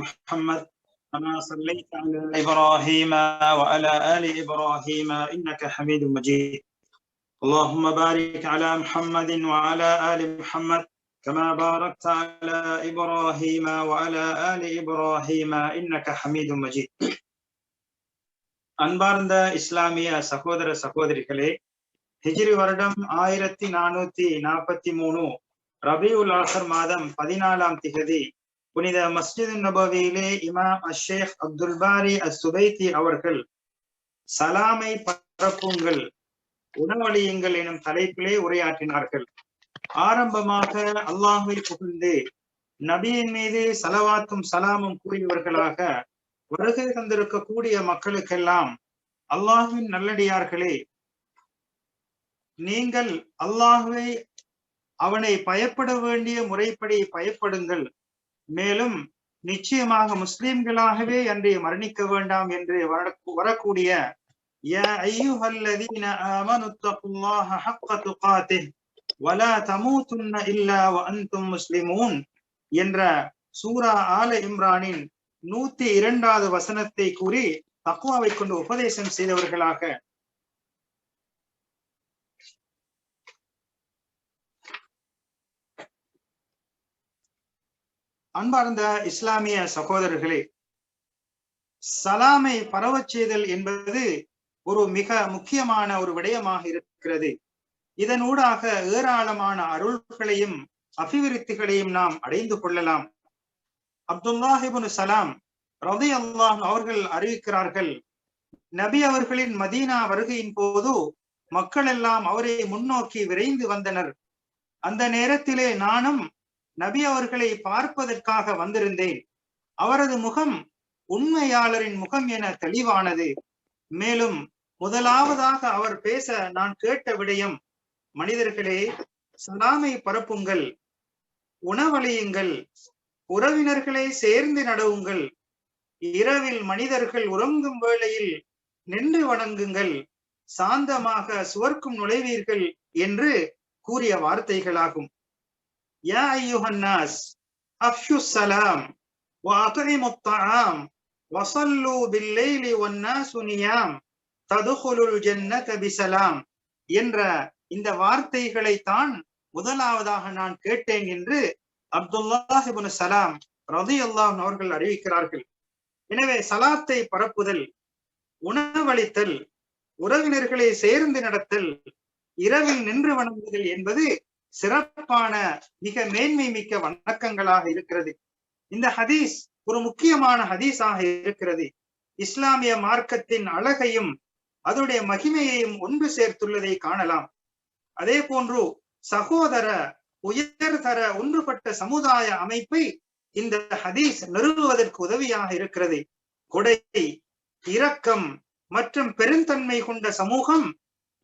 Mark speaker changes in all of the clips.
Speaker 1: محمد كما صليت على إبراهيم وعلى آل إبراهيم إنك حميد مجيد اللهم بارك على محمد وعلى آل محمد كما باركت على إبراهيم وعلى آل إبراهيم إنك حميد مجيد அன்பார்ந்த இஸ்லாமிய சகோதர சகோதரிகளே ஹிஜ்ரி வருடம் ஆயிரத்தி நானூத்தி நாற்பத்தி மூணு ரபியுல் ஆசர் மாதம் பதினாலாம் திகதி புனித மஸ்ஜித் நபவியிலே இமாம் அஷேக் அப்துல் பாரி அசுபைத்தி அவர்கள் சலாமை பரப்புங்கள் உணவழியுங்கள் எனும் தலைப்பிலே உரையாற்றினார்கள். ஆரம்பமாக அல்லாஹை புகழ்ந்து நபியின் மீது சலவாத்தும் சலாமும் கூறியவர்களாக வருகை தந்திருக்கக்கூடிய மக்களுக்கெல்லாம் அல்லாஹுவின் நல்லடியார்களே நீங்கள் அல்லாஹுவை அவனை பயப்பட வேண்டிய முறைப்படி பயப்படுங்கள். மேலும் நிச்சயமாக முஸ்லிம்களாகவே அன்றே மரணிக்க வேண்டாம் என்று வரக்கூடிய என்ற சூரா ஆல இம்ரானின் நூத்தி இரண்டாவது வசனத்தை கூறி தக்குவாவை கொண்டு உபதேசம் செய்தவர்களாக அன்பார்ந்த இஸ்லாமிய சகோதரர்களே சலாமை பரவச் செய்தல் என்பது ஒரு மிக முக்கியமான ஒரு விடயமாக இருக்கிறது. இதனூடாக ஏராளமான அருள்களையும் அபிவிருத்திகளையும் நாம் அடைந்து கொள்ளலாம். அப்துல்லாஹிபுன் சலாம் ரதி அல்லாஹ் அவர்கள் அறிவிக்கிறார்கள் நபி அவர்களின் மதீனா வருகையின் போது மக்கள் எல்லாம் அவரை முன்னோக்கி விரைந்து வந்தனர். அந்த நேரத்திலே நானும் நபி அவர்களை பார்ப்பதற்காக வந்திருந்தேன். அவரது முகம் உண்மையாளரின் முகம் என தெளிவானது. மேலும் முதலாவதாக அவர் பேச நான் கேட்ட விடயம் மனிதர்களே சலாமை பரப்புங்கள் உணவழியுங்கள் உறவினர்களை சேர்ந்து நடவுங்கள் இரவில் மனிதர்கள் உறங்கும் வேளையில் நின்று வணங்குங்கள் சாந்தமாக சுவர்க்கும் நுழைவீர்கள் என்று கூறிய வார்த்தைகளாகும். يا أيها الناس أفشوا السلام وأطعموا الطعام وصلوا بالليل والناس نيام تدخلوا الجنة بسلام என்ற இந்த வார்த்தைகளை தான் முதலாவதாக நான் கேட்டேன் என்று அப்துல்லாஹிபுன் சலாம் ரதி அல்லாஹ் அவர்கள் அறிவிக்கிறார்கள் எனவே சலாத்தை பரப்புதல் உணவளித்தல் உறவினர்களை சேர்ந்து நடத்தல் இரவில் நின்று வணங்குதல் என்பது சிறப்பான மிக மேன்மை மிக்க வணக்கங்களாக இருக்கிறது. இந்த ஹதீஸ் ஒரு முக்கியமான ஹதீஸாக இருக்கிறது. இஸ்லாமிய மார்க்கத்தின் அழகையும் அதனுடைய மகிமையையும் ஒன்று சேர்த்துள்ளதை காணலாம். அதே போன்று சகோதர உயர்தர ஒன்றுபட்ட சமுதாய அமைப்பை இந்த ஹதீஸ் நிறுவுவதற்கு உதவியாக இருக்கிறது. கொடை இரக்கம் மற்றும் பெருந்தன்மை கொண்ட சமூகம்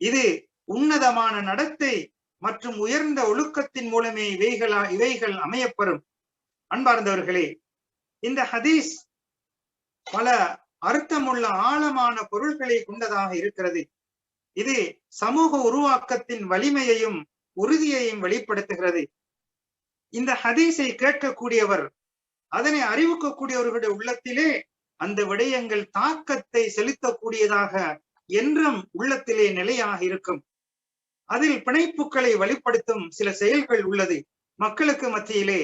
Speaker 1: இது உன்னதமான நடத்தை மற்றும் உயர்ந்த ஒழுக்கத்தின் மூலமே இவைகளா இவைகள் அமையப்பெறும். அன்பார்ந்தவர்களே இந்த ஹதீஸ் பல அர்த்தமுள்ள ஆழமான பொருள்களை கொண்டதாக இருக்கிறது. இது சமூக உருவாக்கத்தின் வலிமையையும் உறுதியையும் வெளிப்படுத்துகிறது. இந்த ஹதீஸை கேட்கக்கூடியவர் அதனை அறிவிக்கக்கூடியவர்களுடைய உள்ளத்திலே அந்த விடயங்கள் தாக்கத்தை செலுத்தக்கூடியதாக என்றும் உள்ளத்திலே நிலையாக இருக்கும். அதில் பிணைப்புகளை வழிப்படுத்தும் சில செயல்கள் உள்ளது. மக்களுக்கு மத்தியிலே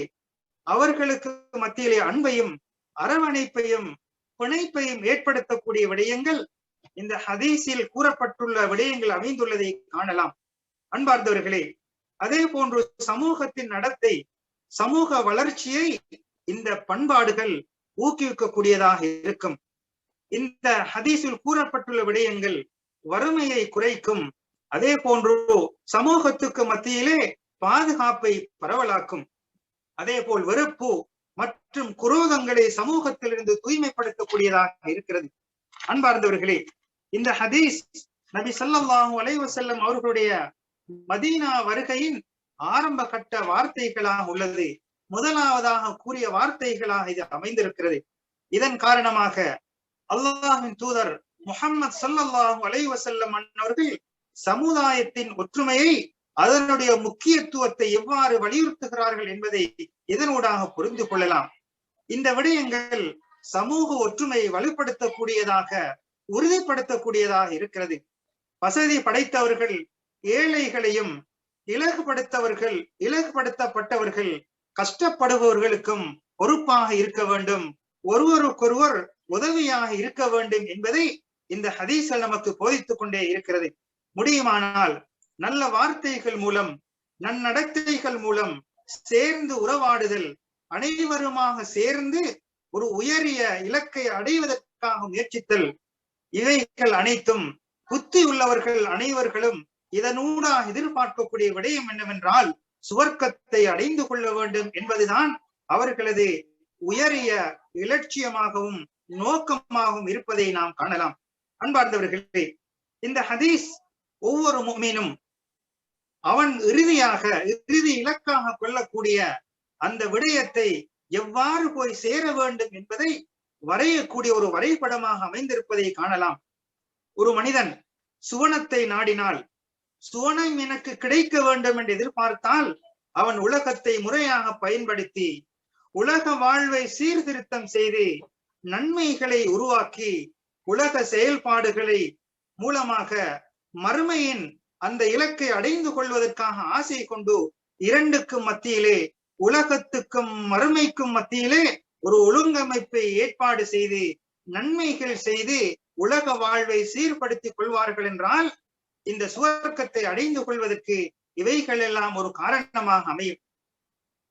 Speaker 1: அவர்களுக்கு மத்தியிலே அன்பையும் அரவணைப்பையும் பிணைப்பையும் ஏற்படுத்தக்கூடிய விடயங்கள் இந்த ஹதீஸில் கூறப்பட்டுள்ள விடயங்கள் அமைந்துள்ளதை காணலாம். அன்பார்ந்தவர்களே அதே போன்று சமூகத்தின் நடத்தை சமூக வளர்ச்சியை இந்த பண்பாடுகள் ஊக்குவிக்கக்கூடியதாக இருக்கும். இந்த ஹதீஸில் கூறப்பட்டுள்ள விடயங்கள் வறுமையை குறைக்கும் அதே போன்று சமூகத்துக்கு மத்தியிலே பாதுகாப்பை பரவலாக்கும். அதே போல் வெறுப்பு மற்றும் குரோதங்களை சமூகத்திலிருந்து தூய்மைப்படுத்தக்கூடியதாக இருக்கிறது. அன்பார்ந்தவர்களே இந்த ஹதீஸ் நபி சல்லாஹூ அலைவசல்லம் அவர்களுடைய மதீனா வருகையின் ஆரம்ப கட்ட வார்த்தைகளாக உள்ளது. முதலாவதாக கூறிய வார்த்தைகளாக இது அமைந்திருக்கிறது. இதன் காரணமாக அல்லாஹின் தூதர் முகம்மது சல்லாஹூ அலைவசல்லம் அவர்கள் சமுதாயத்தின் ஒற்றுமையை அதனுடைய முக்கியத்துவத்தை எவ்வாறு வலியுறுத்துகிறார்கள் என்பதை இதனூடாக புரிந்து கொள்ளலாம்? இந்த விடயங்கள் சமூக ஒற்றுமையை வலுப்படுத்தக்கூடியதாக உறுதிப்படுத்தக்கூடியதாக இருக்கிறது. வசதி படைத்தவர்கள் ஏழைகளையும் இலகுபடுத்தவர்கள் இலகுபடுத்தப்பட்டவர்கள் கஷ்டப்படுபவர்களுக்கும் பொறுப்பாக இருக்க வேண்டும். ஒருவருக்கொருவர் உதவியாக இருக்க வேண்டும் என்பதை இந்த ஹதீசல் நமக்கு போதித்துக் கொண்டே இருக்கிறது. முடியுமானால் நல்ல வார்த்தைகள் மூலம் நன்னடத்தைகள் மூலம் சேர்ந்து உறவாடுதல் அனைவருமாக சேர்ந்து ஒரு உயரிய இலக்கை அடைவதற்காக முயற்சித்தல். இவைகள் அனைத்தும் புத்தி உள்ளவர்கள் அனைவர்களும் இதனூடாக எதிர்பார்க்கக்கூடிய விடயம் என்னவென்றால் சுவர்க்கத்தை அடைந்து கொள்ள வேண்டும் என்பதுதான் அவர்களது உயரிய இலட்சியமாகவும் நோக்கமாகவும் இருப்பதை நாம் காணலாம். அன்பார்ந்தவர்களே இந்த ஹதீஸ் ஒவ்வொரு மீனும் அவன் இறுதியாக இறுதி இலக்காக கொள்ளக்கூடிய அந்த விடயத்தை எவ்வாறு போய் சேர வேண்டும் என்பதை வரையக்கூடிய ஒரு வரைபடமாக அமைந்திருப்பதை காணலாம். ஒரு மனிதன் சுவனத்தை நாடினால் சுவனம் எனக்கு கிடைக்க வேண்டும் என்று எதிர்பார்த்தால் அவன் உலகத்தை முறையாக பயன்படுத்தி உலக வாழ்வை சீர்திருத்தம் செய்து நன்மைகளை உருவாக்கி உலக செயல்பாடுகளை மூலமாக மறுமையின் அந்த இலக்கை அடைந்து கொள்வதற்காக ஆசை கொண்டு இரண்டுக்கும் மத்தியிலே உலகத்துக்கும் மறுமைக்கும் மத்தியிலே ஒரு ஒழுங்கமைப்பை ஏற்பாடு செய்து நன்மைகள் செய்து உலக வாழ்வை சீர்படுத்திக் கொள்வார்கள் என்றால் இந்த சுவர்க்கத்தை அடைந்து கொள்வதற்கு இவைகள் எல்லாம் ஒரு காரணமாக அமையும்.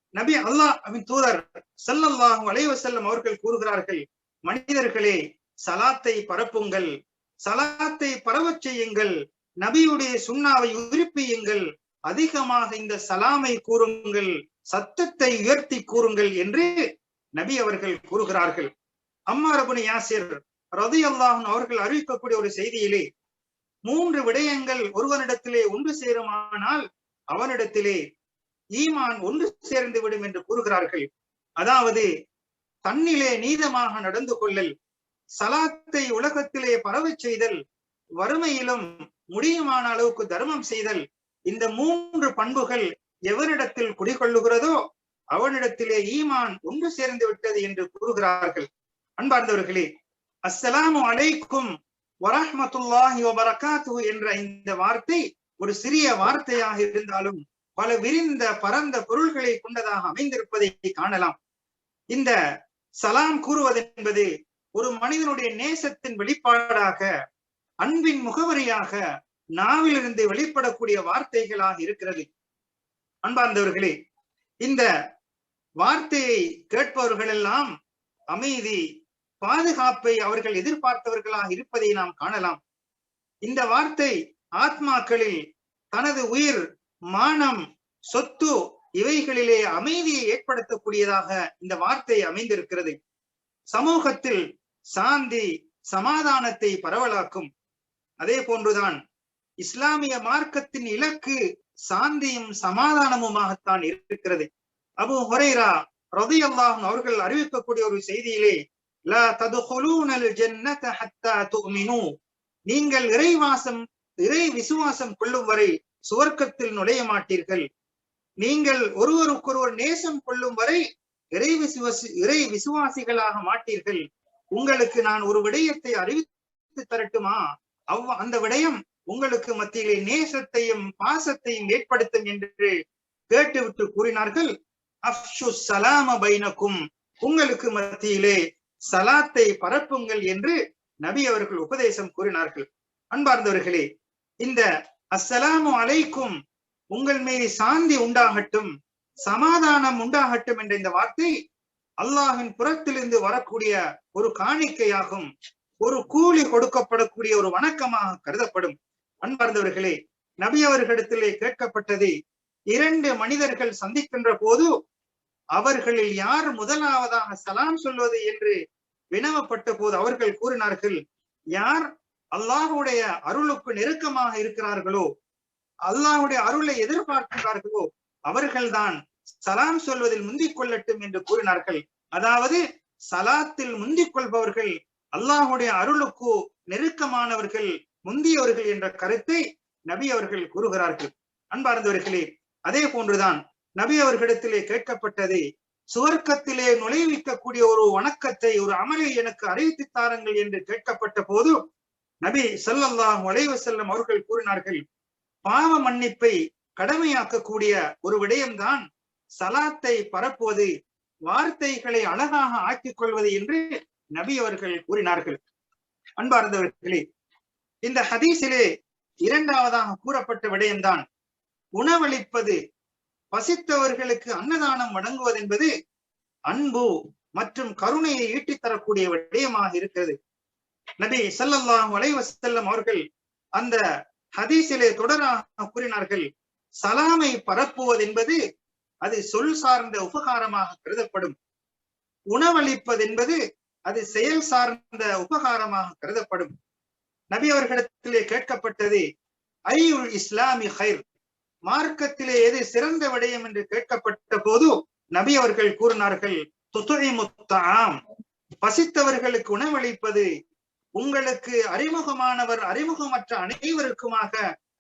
Speaker 1: நபி அல்லாஹ் தூதர் செல்லல்லாஹும் அலைவசல்லம் அவர்கள் கூறுகிறார்கள் மனிதர்களே சலாத்தை பரப்புங்கள் சலாத்தை பரவச் செய்யுங்கள் நபியுடைய சுண்ணாவை உயிர்ப்பியுங்கள் அதிகமாக இந்த சலாமை கூறுங்கள் சத்தத்தை உயர்த்தி கூறுங்கள் என்று நபி அவர்கள் கூறுகிறார்கள். அம்மா அம்மாரபுனி யாசிர் ரதி அல்லாஹன் அவர்கள் அறிவிக்கக்கூடிய ஒரு செய்தியிலே மூன்று விடயங்கள் ஒருவனிடத்திலே ஒன்று சேருமானால் அவனிடத்திலே ஈமான் ஒன்று சேர்ந்து விடும் என்று கூறுகிறார்கள். அதாவது தன்னிலே நீதமாக நடந்து கொள்ளல் சலாத்தை உலகத்திலே பரவச் செய்தல் வறுமையிலும் முடியுமான அளவுக்கு தர்மம் செய்தல் இந்த மூன்று பண்புகள் எவனிடத்தில் குடிகொள்ளுகிறதோ அவனிடத்திலே ஈமான் ஒன்று சேர்ந்து விட்டது என்று கூறுகிறார்கள். அன்பார்ந்தவர்களே அஸ்ஸலாமு அலைக்கும் வரஹமத்துல்லாஹி வபரகாத்து என்ற இந்த வார்த்தை ஒரு சிறிய வார்த்தையாக இருந்தாலும் பல விரிந்த பரந்த பொருள்களை கொண்டதாக அமைந்திருப்பதை காணலாம். இந்த சலாம் கூறுவது என்பது ஒரு மனிதனுடைய நேசத்தின் வெளிப்பாடாக அன்பின் முகவரியாக நாவிலிருந்து வெளிப்படக்கூடிய வார்த்தைகளாக இருக்கிறது. அன்பார்ந்தவர்களே இந்த வார்த்தையை கேட்பவர்கள் எல்லாம் அமைதி பாதுகாப்பை அவர்கள் எதிர்பார்த்தவர்களாக இருப்பதை நாம் காணலாம். இந்த வார்த்தை ஆத்மாக்களில் தனது உயிர் மானம் சொத்து இவைகளிலே அமைதியை ஏற்படுத்தக்கூடியதாக இந்த வார்த்தை அமைந்திருக்கிறது. சமூகத்தில் சாந்தி சமாதானத்தை பரவலாக்கும். அதே போன்றுதான் இஸ்லாமிய மார்க்கத்தின் இலக்கு சாந்தியும் சமாதானமுமாகத்தான் இருக்கிறது. அபு ஹொரைரா ரதி அல்லாஹும் அவர்கள் அறிவிக்கக்கூடிய ஒரு செய்தியிலே நீங்கள் இறைவாசம் இறை விசுவாசம் கொள்ளும் வரை சுவர்க்கத்தில் நுழைய மாட்டீர்கள். நீங்கள் ஒருவருக்கொருவர் நேசம் கொள்ளும் வரை இறை விசுவாசி இறை விசுவாசிகளாக மாட்டீர்கள். உங்களுக்கு நான் ஒரு விடயத்தை அறிவித்து தரட்டுமா? அவ் அந்த விடயம் உங்களுக்கு மத்தியிலே நேசத்தையும் பாசத்தையும் ஏற்படுத்தும் என்று கேட்டுவிட்டு கூறினார்கள். அப்ஷு சலாம பைனக்கும் உங்களுக்கு மத்தியிலே சலாத்தை பரப்புங்கள் என்று நபி அவர்கள் உபதேசம் கூறினார்கள். அன்பார்ந்தவர்களே இந்த அஸ்ஸலாமு அலைக்கும் உங்கள் மீது சாந்தி உண்டாகட்டும் சமாதானம் உண்டாகட்டும் என்ற இந்த வார்த்தை அல்லாஹின் புறத்திலிருந்து வரக்கூடிய ஒரு காணிக்கையாகும். ஒரு கூலி கொடுக்கப்படக்கூடிய ஒரு வணக்கமாக கருதப்படும். அன்பார்ந்தவர்களே நபி அவர்களிடத்திலே கேட்கப்பட்டது இரண்டு மனிதர்கள் சந்திக்கின்ற போது அவர்களில் யார் முதலாவதாக சலாம் சொல்வது என்று வினவப்பட்ட போது அவர்கள் கூறினார்கள் யார் அல்லாஹுடைய அருளுக்கு நெருக்கமாக இருக்கிறார்களோ அல்லாஹுடைய அருளை எதிர்பார்க்கிறார்களோ அவர்கள்தான் சலாம் சொல்வதில் முந்திக் கொள்ளட்டும் என்று கூறினார்கள். அதாவது சலாத்தில் முந்திக் கொள்பவர்கள் அல்லாஹுடைய அருளுக்கு நெருக்கமானவர்கள் முந்தியவர்கள் என்ற கருத்தை நபி அவர்கள் கூறுகிறார்கள். அன்பார்ந்தவர்களே அதே போன்றுதான் நபி அவர்களிடத்திலே கேட்கப்பட்டது சுவர்க்கத்திலே நுழைவிக்கக்கூடிய ஒரு வணக்கத்தை ஒரு அமலை எனக்கு அறிவித்து தாருங்கள் என்று கேட்கப்பட்ட போது நபி ஸல்லல்லாஹு அலைஹி செல்லும் அவர்கள் கூறினார்கள் பாவ மன்னிப்பை கடமையாக்கக்கூடிய ஒரு விடயம்தான் சலாத்தை பரப்புவது வார்த்தைகளை அழகாக ஆக்கிக் கொள்வது என்று நபி அவர்கள் கூறினார்கள். அன்பார்ந்தவர்களே இந்த ஹதீஸிலே இரண்டாவதாக கூறப்பட்ட விடயம்தான் உணவளிப்பது. பசித்தவர்களுக்கு அன்னதானம் வழங்குவது என்பது அன்பு மற்றும் கருணையை ஈட்டித் தரக்கூடிய விடயமாக இருக்கிறது. நபி சல்லல்லாஹ் அலைஹி அவர்கள் அந்த ஹதீஸிலே தொடராக கூறினார்கள் சலாமை பரப்புவது என்பது அது சொல் சார்ந்த உபகாரமாக கருதப்படும். உணவளிப்பது என்பது அது செயல் சார்ந்த உபகாரமாக கருதப்படும். நபி அவர்களிடத்திலே கேட்கப்பட்டது ஐயுல் இஸ்லாமி ஹைர் மார்க்கத்திலே எது சிறந்த விடயம் என்று கேட்கப்பட்ட போது நபி அவர்கள் கூறினார்கள் துத்துழிமுத்தாம் பசித்தவர்களுக்கு உணவளிப்பது உங்களுக்கு அறிமுகமானவர் அறிமுகமற்ற அனைவருக்குமாக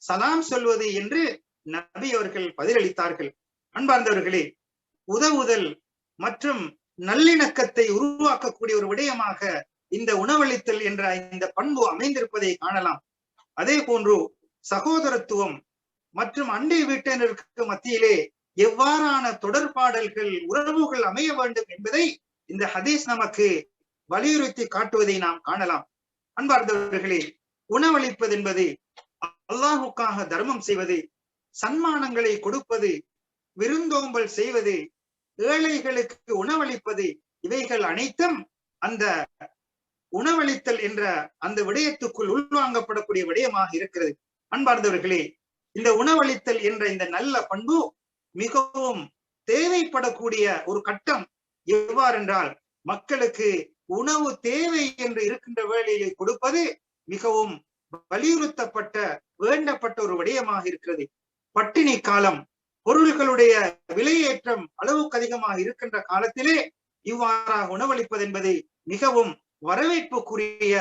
Speaker 1: சலாம் சொல்வது என்று நபி அவர்கள் பதிலளித்தார்கள். அன்பார்ந்தவர்களே உதவுதல் மற்றும் நல்லிணக்கத்தை உருவாக்கக்கூடிய ஒரு விடயமாக இந்த உணவளித்தல் என்ற இந்த பண்பு அமைந்திருப்பதை காணலாம். அதே போன்று சகோதரத்துவம் மற்றும் அண்டை வீட்டினருக்கு மத்தியிலே எவ்வாறான தொடர்பாடல்கள் உறவுகள் அமைய வேண்டும் என்பதை இந்த ஹதீஸ் நமக்கு வலியுறுத்தி காட்டுவதை நாம் காணலாம். அன்பார்ந்தவர்களே உணவளிப்பது என்பது அல்லாஹுக்காக தர்மம் செய்வது சன்மானங்களை கொடுப்பது விருந்தோம்பல் செய்வது ஏழைகளுக்கு உணவளிப்பது இவைகள் அனைத்தும் அந்த உணவளித்தல் என்ற அந்த விடயத்துக்குள் உள்வாங்கப்படக்கூடிய விடயமாக இருக்கிறது. அன்பார்ந்தவர்களே இந்த உணவளித்தல் என்ற இந்த நல்ல பண்பு மிகவும் தேவைப்படக்கூடிய ஒரு கட்டம். எவ்வாறென்றால் மக்களுக்கு உணவு தேவை என்று இருக்கின்ற வேளையிலே கொடுப்பது மிகவும் வலியுறுத்தப்பட்ட வேண்டப்பட்ட ஒரு விடயமாக இருக்கிறது. பட்டினி காலம் பொருள்களுடைய விலையேற்றம் அளவுக்கு அதிகமாக இருக்கின்ற காலத்திலே இவ்வாறாக உணவளிப்பது என்பது மிகவும் வரவேற்புக்குரிய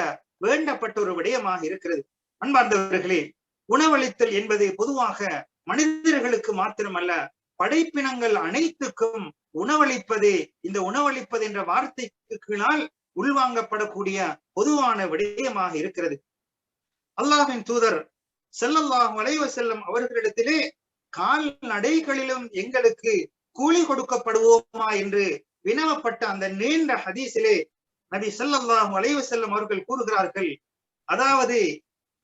Speaker 1: வேண்டப்பட்ட ஒரு விடயமாக இருக்கிறது. அன்பார்ந்தவர்களே உணவளித்தல் என்பது பொதுவாக மனிதர்களுக்கு மாத்திரமல்ல படைப்பினங்கள் அனைத்துக்கும் உணவளிப்பது இந்த உணவளிப்பது என்ற வார்த்தைக்கு கீழால் உள்வாங்கப்படக்கூடிய பொதுவான விடயமாக இருக்கிறது. அல்லாஹின் தூதர் செல்லல்லாஹ் வளைவ செல்லும் அவர்களிடத்திலே கால்நடைகளிலும் எங்களுக்கு கூலி கொடுக்கப்படுவோமா என்று வினவப்பட்ட அந்த நீண்ட ஹதீஸிலே நபி ஸல்லல்லாஹு அலைவு செல்லும் அவர்கள் கூறுகிறார்கள். அதாவது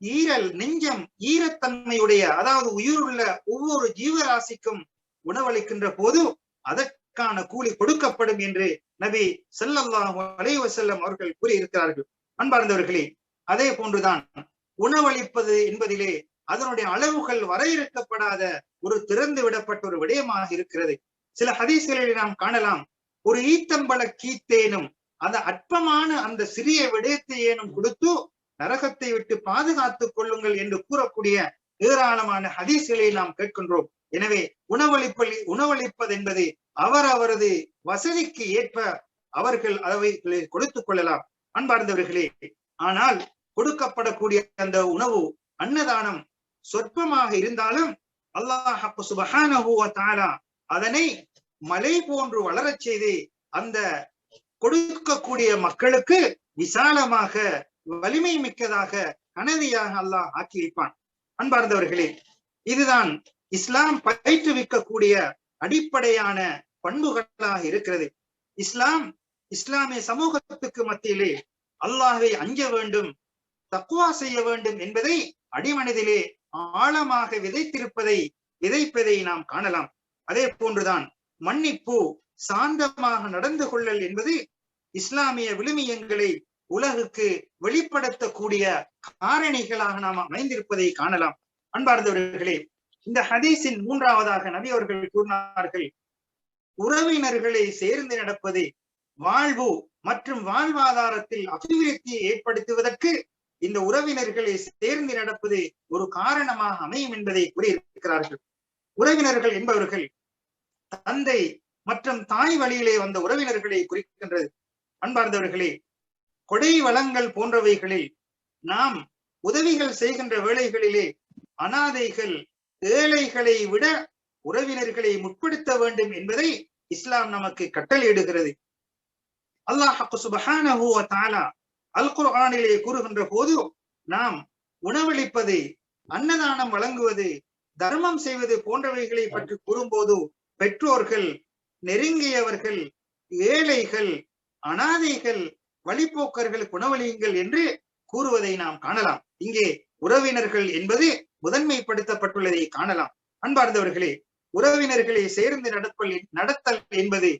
Speaker 1: ஈரல் நெஞ்சம் ஈரத்தன்மையுடைய அதாவது உயிருள்ள ஒவ்வொரு ஜீவராசிக்கும் உணவளிக்கின்ற போது அதற்கான கூலி கொடுக்கப்படும் என்று நபி ஸல்லல்லாஹு அலைவு செல்லும் அவர்கள் கூறியிருக்கிறார்கள். அன்பார்ந்தவர்களே அதே போன்றுதான் உணவளிப்பது என்பதிலே அதனுடைய அளவுகள் வரையறுக்கப்படாத ஒரு திறந்து விடப்பட்ட ஒரு விடயமாக இருக்கிறது. சில ஹதீஸ்களில் நாம் காணலாம் ஒரு ஈத்தம்பள கீத்தேனும் அந்த அற்பமான அந்த சிறிய விடயத்தை ஏனும் கொடுத்து நரகத்தை விட்டு பாதுகாத்துக் கொள்ளுங்கள் என்று கூறக்கூடிய ஏராளமான ஹதீஸ்களை நாம் கேட்கின்றோம். எனவே உணவளிப்பள்ளி உணவளிப்பது என்பது அவர் அவரது வசதிக்கு ஏற்ப அவர்கள் அவைகளை கொடுத்துக் கொள்ளலாம். அன்பார்ந்தவர்களே ஆனால் கொடுக்கப்படக்கூடிய அந்த உணவு அன்னதானம் சொற்பமாக இருந்தாலும் அல்லாஹ் அதனை மலை போன்று வளரச் செய்து அந்த கொடுக்கக்கூடிய மக்களுக்கு விசாலமாக வலிமை மிக்கதாக கனதியாக அல்லாஹ் ஆக்கி வைப்பான் அன்பார்ந்தவர்களே இதுதான் இஸ்லாம் பயிற்றுவிக்கக்கூடிய அடிப்படையான பண்புகளாக இருக்கிறது. இஸ்லாம் இஸ்லாமிய சமூகத்துக்கு மத்தியிலே அல்லாஹை அஞ்ச வேண்டும் தக்குவா செய்ய வேண்டும் என்பதை அடிமனதிலே ஆழமாக விதைத்திருப்பதை விதைப்பதை நாம் காணலாம். அதே போன்றுதான் மன்னிப்பு சாந்தமாக நடந்து கொள்ளல் என்பது இஸ்லாமிய விழுமியங்களை உலகுக்கு வெளிப்படுத்தக்கூடிய காரணிகளாக நாம் அமைந்திருப்பதை காணலாம். அன்பார்ந்தவர்களே இந்த ஹதீஸின் மூன்றாவதாக நபி அவர்கள் கூறினார்கள் உறவினர்களை சேர்ந்து நடப்பது வாழ்வு மற்றும் வாழ்வாதாரத்தில் அபிவிருத்தியை ஏற்படுத்துவதற்கு இந்த உறவினர்களை சேர்ந்து நடப்பது ஒரு காரணமாக அமையும் என்பதை கூறியிருக்கிறார்கள் உறவினர்கள் என்பவர்கள் தந்தை மற்றும் தாய் வழியிலே வந்த உறவினர்களை குறிக்கின்றது அன்பார்ந்தவர்களே கொடை வளங்கள் போன்றவைகளில் நாம் உதவிகள் செய்கின்ற வேளைகளிலே அனாதைகள் ஏழைகளை விட உறவினர்களை முற்படுத்த வேண்டும் என்பதை இஸ்லாம் நமக்கு கட்டளையிடுகிறது. அல்லாஹ் சுபஹானஹு தாலா அல் கூறுகின்ற போது நாம் உணவளிப்பது அன்னதானம் வழங்குவது தர்மம் செய்வது போன்றவைகளை பற்றி கூறும்போது பெற்றோர்கள் நெருங்கியவர்கள் ஏழைகள் அனாதைகள் வழிப்போக்கர்கள் குணவழியுங்கள் என்று கூறுவதை நாம் காணலாம். இங்கே உறவினர்கள் என்பது முதன்மைப்படுத்தப்பட்டுள்ளதை காணலாம். அன்பார்ந்தவர்களே உறவினர்களை சேர்ந்து நடப்பல் நடத்தல் என்பது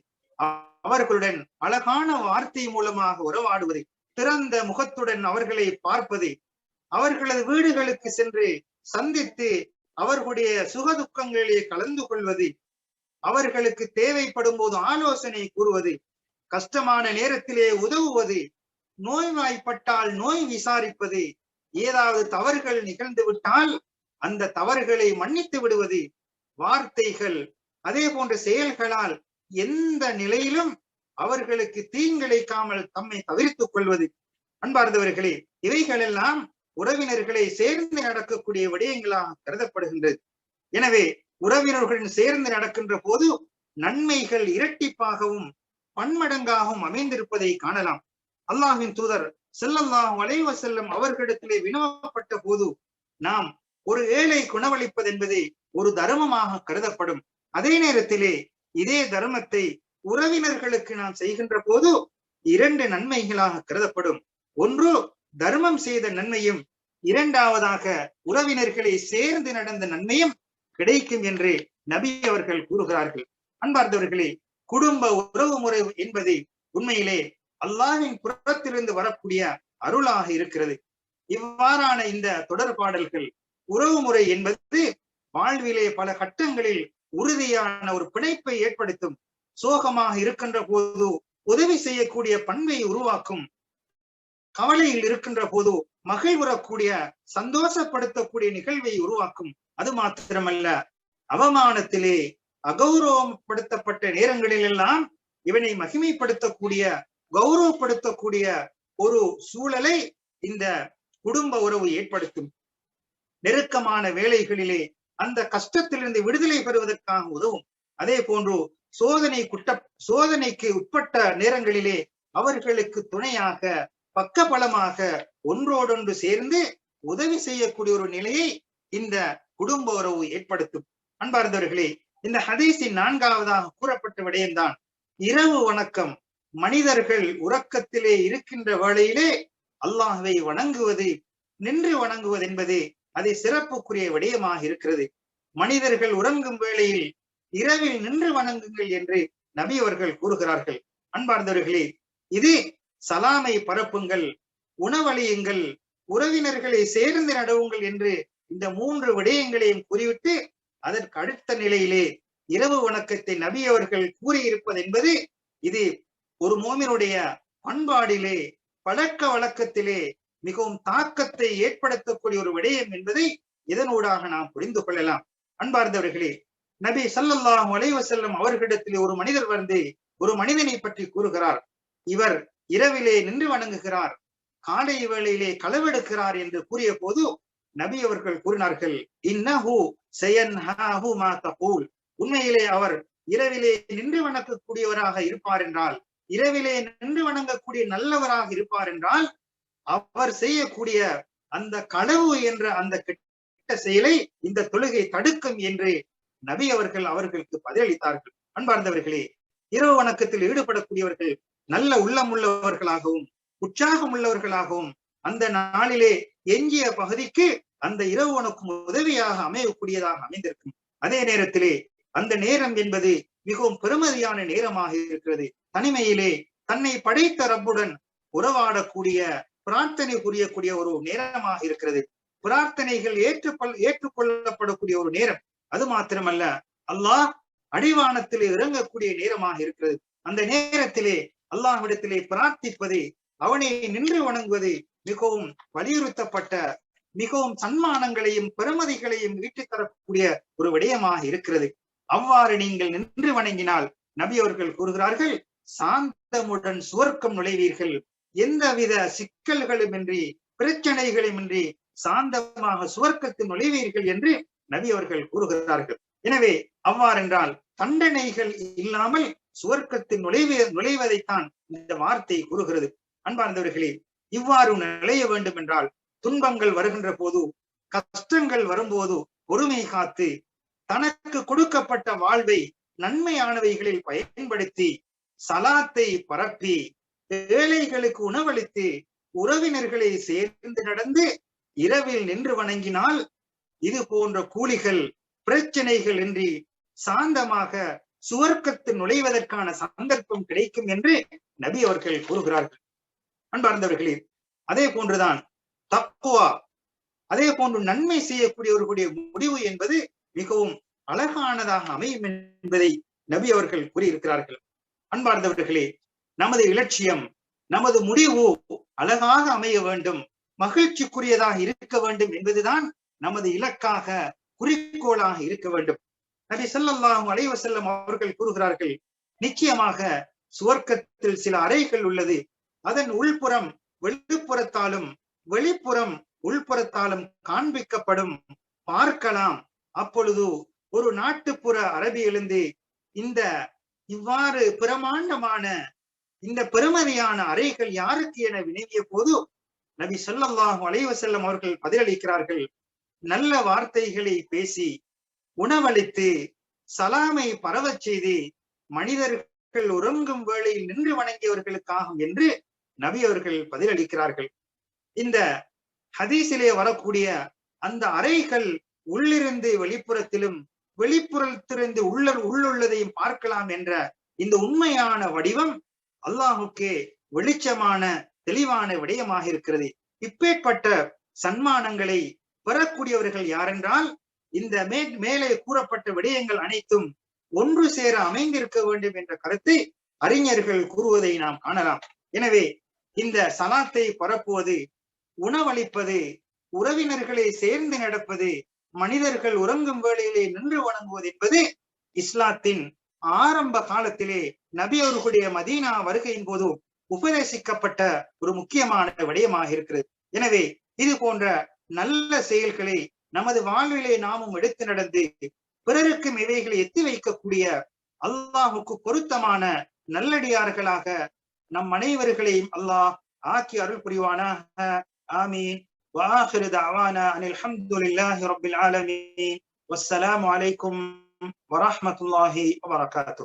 Speaker 1: அவர்களுடன் அழகான வார்த்தை மூலமாக உறவாடுவது திறந்த முகத்துடன் அவர்களை பார்ப்பது. அவர்களது வீடுகளுக்கு சென்று சந்தித்து அவர்களுடைய சுகதுக்கங்களிலே கலந்து கொள்வது. அவர்களுக்கு தேவைப்படும் போது ஆலோசனை கூறுவது. கஷ்டமான நேரத்திலே உதவுவது. நோய்வாய்ப்பட்டால் நோய் விசாரிப்பது. ஏதாவது தவறுகள் நிகழ்ந்து விட்டால் அந்த தவறுகளை மன்னித்து விடுவது. வார்த்தைகள் அதே போன்ற செயல்களால் எந்த நிலையிலும் அவர்களுக்கு தீங்கிழைக்காமல் தம்மை தவிர்த்துக் கொள்வது. அன்பார்ந்தவர்களே இவைகளெல்லாம் உறவினர்களை சேர்ந்து நடக்கக்கூடிய விடயங்களாக கருதப்படுகின்றது. எனவே உறவினர்களுடன் சேர்ந்து நடக்கின்ற போது நன்மைகள் இரட்டிப்பாகவும் பன்மடங்காகவும் அமைந்திருப்பதை காணலாம். அல்லாஹின் தூதர் செல்லல்லாஹ் வளைவ செல்லும் அவர்களிடத்திலே வினவப்பட்ட போது நாம் ஒரு ஏழை குணவளிப்பது என்பது ஒரு தர்மமாக கருதப்படும். அதே நேரத்திலே இதே தர்மத்தை உறவினர்களுக்கு நாம் செய்கின்ற போது இரண்டு நன்மைகளாக கருதப்படும். ஒன்று தர்மம் செய்த நன்மையும் இரண்டாவதாக உறவினர்களை சேர்ந்து நடந்த நன்மையும் கிடைக்கும் என்று நபி அவர்கள் கூறுகிறார்கள். அன்பார்ந்தவர்களே குடும்ப உறவு முறை என்பது உண்மையிலே அல்லாஹின் புறத்திலிருந்து வரக்கூடிய அருளாக இருக்கிறது. இவ்வாறான இந்த தொடர்பாடல்கள் உறவு முறை என்பது வாழ்விலே பல கட்டங்களில் உறுதியான ஒரு பிணைப்பை ஏற்படுத்தும் சோகமாக இருக்கின்ற போது உதவி செய்யக்கூடிய பண்பை உருவாக்கும். கவலையில் இருக்கின்ற போது மகிழ்வுறக்கூடிய சந்தோஷப்படுத்தக்கூடிய நிகழ்வை உருவாக்கும். அது மாத்திரமல்ல அவமானத்திலே அகௌரவப்படுத்தப்பட்ட நேரங்களில் எல்லாம் இவனை மகிமைப்படுத்தக்கூடிய கௌரவப்படுத்தக்கூடிய ஒரு சூழலை இந்த குடும்ப உறவு ஏற்படுத்தும். நெருக்கமான வேலைகளிலே அந்த கஷ்டத்திலிருந்து விடுதலை பெறுவதற்காக உதவும். அதே போன்று சோதனை குட்ட சோதனைக்கு உட்பட்ட நேரங்களிலே அவர்களுக்கு துணையாக பக்க பலமாக ஒன்றோடொன்று சேர்ந்து உதவி செய்யக்கூடிய ஒரு நிலையை இந்த குடும்ப உறவு ஏற்படுத்தும். அன்பார்ந்தவர்களே இந்த ஹதீஸின் நான்காவதாக கூறப்பட்ட விடயம்தான் இரவு வணக்கம். மனிதர்கள் உறக்கத்திலே இருக்கின்ற வேளையிலே அல்லாஹை வணங்குவது நின்று வணங்குவது என்பது அதை சிறப்புக்குரிய விடயமாக இருக்கிறது. மனிதர்கள் உறங்கும் வேளையில் இரவில் நின்று வணங்குங்கள் என்று நபி அவர்கள் கூறுகிறார்கள். அன்பார்ந்தவர்களே இது சலாமை பரப்புங்கள் உணவழியுங்கள் உறவினர்களை சேர்ந்து நடவுங்கள் என்று இந்த மூன்று விடயங்களையும் கூறிவிட்டு அதற்கு அடுத்த நிலையிலே இரவு வணக்கத்தை நபி அவர்கள் கூறியிருப்பது என்பது இது ஒரு மோமினுடைய பண்பாடிலே பழக்க வழக்கத்திலே மிகவும் தாக்கத்தை ஏற்படுத்தக்கூடிய ஒரு விடயம் என்பதை இதனூடாக நாம் புரிந்து கொள்ளலாம். அன்பார்ந்தவர்களே நபி சல்லல்லாஹு அலைஹி அவர்களிடத்தில் ஒரு மனிதர் வந்து ஒரு மனிதனை பற்றி கூறுகிறார். இவர் இரவிலே நின்று வணங்குகிறார் காலை வேளையிலே களவெடுக்கிறார் என்று கூறிய போது நபி அவர்கள் கூறினார்கள் இன்னஹு செயன்ஹாஹு மா தகூல். உண்மையிலே அவர் இரவிலே நின்று வணங்கக்கூடியவராக இருப்பார் என்றால் இரவிலே நின்று வணங்கக்கூடிய நல்லவராக இருப்பார் என்றால் அவர் செய்யக்கூடிய அந்த களவு என்ற அந்த கெட்ட செயலை இந்த தொழுகை தடுக்கும் என்று நபி அவர்கள் அவர்களுக்கு பதிலளித்தார்கள். அன்பார்ந்தவர்களே இரவு வணக்கத்தில் ஈடுபடக்கூடியவர்கள் நல்ல உள்ளம் உள்ளவர்களாகவும் உற்சாகம் உள்ளவர்களாகவும் அந்த நாளிலே எஞ்சிய பகுதிக்கு அந்த இரவு வணக்கம் உதவியாக அமையக்கூடியதாக அமைந்திருக்கும். அதே நேரத்திலே அந்த நேரம் என்பது மிகவும் பெருமதியான நேரமாக இருக்கிறது. தனிமையிலே தன்னை படைத்த ரப்புடன் உறவாடக்கூடிய பிரார்த்தனை புரியக்கூடிய ஒரு நேரமாக இருக்கிறது. பிரார்த்தனைகள் ஏற்றுக்கொள் ஏற்றுக்கொள்ளப்படக்கூடிய ஒரு நேரம். அது மாத்திரமல்ல அல்லாஹ் அடிவானத்திலே இறங்கக்கூடிய நேரமாக இருக்கிறது. அந்த நேரத்திலே அல்லாஹ்விடத்திலே பிரார்த்திப்பது அவனை நின்று வணங்குவது மிகவும் வலியுறுத்தப்பட்ட மிகவும் சன்மானங்களையும் பெருமதிகளையும் ஈட்டித் தரக்கூடிய ஒரு விடயமாக இருக்கிறது. அவ்வாறு நீங்கள் நின்று வணங்கினால் நபி அவர்கள் கூறுகிறார்கள் சாந்தமுடன் சுவர்க்கம் நுழைவீர்கள். எந்தவித சிக்கல்களுமின்றி பிரச்சனைகளுமின்றி சாந்தமாக சுவர்க்கத்தில் நுழைவீர்கள் என்று நபி அவர்கள் கூறுகிறார்கள். எனவே அவ்வாறென்றால் தண்டனைகள் இல்லாமல் சுவர்க்கத்தில் நுழைவு நுழைவதைத்தான் இந்த வார்த்தை கூறுகிறது. அன்பார்ந்தவர்களே இவ்வாறு நுழைய வேண்டும் என்றால் துன்பங்கள் வருகின்ற போது கஷ்டங்கள் வரும்போது பொறுமை காத்து தனக்கு கொடுக்கப்பட்ட வாழ்வை நன்மையானவைகளில் பயன்படுத்தி சலாத்தை பரப்பி ஏழைகளுக்கு உணவளித்து உறவினர்களை சேர்ந்து நடந்து இரவில் நின்று வணங்கினால் இது போன்ற கூலிகள் பிரச்சனைகள் இன்றி சாந்தமாக சுவர்க்கத்தில் நுழைவதற்கான சந்தர்ப்பம் கிடைக்கும் என்று நபி அவர்கள் கூறுகிறார்கள். அன்பார்ந்தவர்களே அதே போன்றுதான் தக்குவா அதே போன்று நன்மை செய்யக்கூடியவர்களுடைய முடிவு என்பது மிகவும் அழகானதாக அமையும் என்பதை நபி அவர்கள் கூறியிருக்கிறார்கள். அன்பார்ந்தவர்களே நமது இலட்சியம் நமது முடிவு அழகாக அமைய வேண்டும் மகிழ்ச்சிக்குரியதாக இருக்க வேண்டும் என்பதுதான் நமது இலக்காக குறிக்கோளாக இருக்க வேண்டும். நபி ஸல்லல்லாஹு அலைவ செல்லம் அவர்கள் கூறுகிறார்கள் நிச்சயமாக சுவர்க்கத்தில் சில அறைகள் உள்ளது. அதன் உள்புறம் வெளிப்புறத்தாலும் வெளிப்புறம் உள்புறத்தாலும் காண்பிக்கப்படும். பார்க்கலாம். அப்பொழுது ஒரு நாட்டுப்புற அரபியிலிருந்து இந்த இவ்வாறு பிரமாண்டமான இந்த பெருமதியான அறைகள் யாருக்கு என வினவிய போது நபி சொல்லாஹு அலைஹி வஸல்லம் அவர்கள் பதிலளிக்கிறார்கள் நல்ல வார்த்தைகளை பேசி உணவளித்து சலாமை பரவச் செய்து மனிதர்கள் உறங்கும் வேளையில் நின்று வணங்கியவர்களுக்காகும் என்று நபி அவர்கள் பதிலளிக்கிறார்கள். இந்த ஹதீஸிலே வரக்கூடிய அந்த அறைகள் உள்ளிருந்து வெளிப்புறத்திலும் வெளிப்புறத்திலிருந்து உள்ள உள்ளுள்ளதையும் பார்க்கலாம் என்ற இந்த உண்மையான வடிவம் அல்லாஹுக்கே வெளிச்சமான தெளிவான விடயமாக இருக்கிறது. இப்பேற்பட்ட சன்மானங்களை பெறக்கூடியவர்கள் யாரென்றால் இந்த மே மேலே கூறப்பட்ட விடயங்கள் அனைத்தும் ஒன்று சேர அமைந்திருக்க வேண்டும் என்ற கருத்தை அறிஞர்கள் கூறுவதை நாம் காணலாம். எனவே இந்த சலாத்தை பரப்புவது உணவளிப்பது உறவினர்களை சேர்ந்து நடப்பது மனிதர்கள் உறங்கும் வேளையிலே நின்று வணங்குவது என்பது இஸ்லாத்தின் ஆரம்ப காலத்திலே நபி அவர்களுடைய மதீனா வருகையின் போது உபதேசிக்கப்பட்ட ஒரு முக்கியமான விடயமாக இருக்கிறது. எனவே இது போன்ற நல்ல செயல்களை நமது வாழ்விலே நாமும் எடுத்து நடந்து பிறருக்கும் இவைகளை எத்தி வைக்கக்கூடிய அல்லாஹுக்கு பொருத்தமான நல்லடியார்களாக நம் அனைவர்களையும் அல்லாஹ் ஆக்கி அருள் புரிவானாக ஆமீன் وآخر دعوانا أن الحمد لله رب العالمين والسلام عليكم ورحمة الله وبركاته